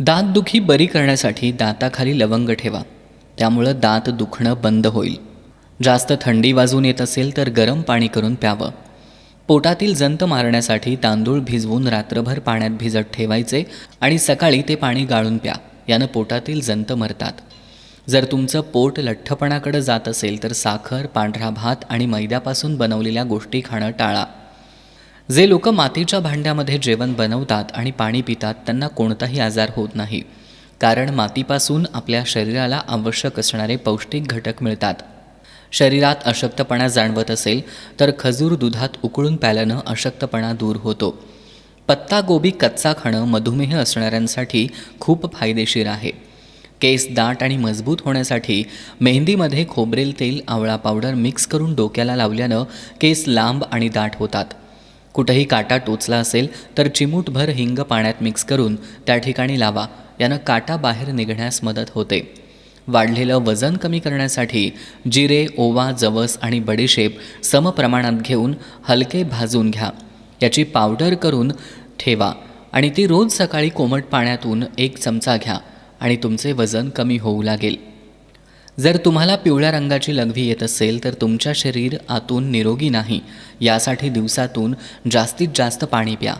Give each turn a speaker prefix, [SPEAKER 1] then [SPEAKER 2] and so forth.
[SPEAKER 1] दातदुखी बरी करण्यासाठी दाताखाली लवंग ठेवा. त्यामुळं दात दुखणं बंद होईल. जास्त थंडी वाजून येत असेल तर गरम पाणी करून प्यावं. पोटातील जंत मारण्यासाठी तांदूळ भिजवून रात्रभर पाण्यात भिजत ठेवायचे आणि सकाळी ते पाणी गाळून प्या. यानं पोटातील जंत मरतात. जर तुमचं पोट लठ्ठपणाकडे जात असेल तर साखर पांढरा भात आणि मैद्यापासून बनवलेल्या गोष्टी खाणं टाळा. जे लोक मातीच्या भांड्यामध्ये जेवण बनवतात आणि पाणी पितात त्यांना कोणताही आजार होत नाही. कारण मातीपासून आपल्या शरीराला आवश्यक असणारे पौष्टिक घटक मिळतात. शरीरात अशक्तपणा जाणवत असेल तर खजूर दुधात उकळून प्याल्यानं अशक्तपणा दूर होतो. पत्ता गोबी कच्चा खाणं मधुमेह असणाऱ्यांसाठी खूप फायदेशीर आहे. केस दाट आणि मजबूत होण्यासाठी मेहंदीमध्ये खोबरेल तेल आवळा पावडर मिक्स करून डोक्याला लावल्यानं केस लांब आणि दाट होतात. कुठंही काटा टोचला असेल तर चिमूटभर हिंग पाण्यात मिक्स करून त्या ठिकाणी लावा. यानं काटा बाहेर निघण्यास मदत होते. वाढलेलं वजन कमी करण्यासाठी जिरे ओवा जवस आणि बडीशेप समप्रमाणात घेऊन हलके भाजून घ्या. याची पावडर करून ठेवा आणि ती रोज सकाळी कोमट पाण्यातून एक चमचा घ्या आणि तुमचे वजन कमी होऊ लागेल. जर तुम्हाला पिवळ्या रंगाची लघवी येत असेल तर तुमच्या शरीर आतून निरोगी नाही. यासाठी दिवसातून जास्तीत जास्त पाणी प्या.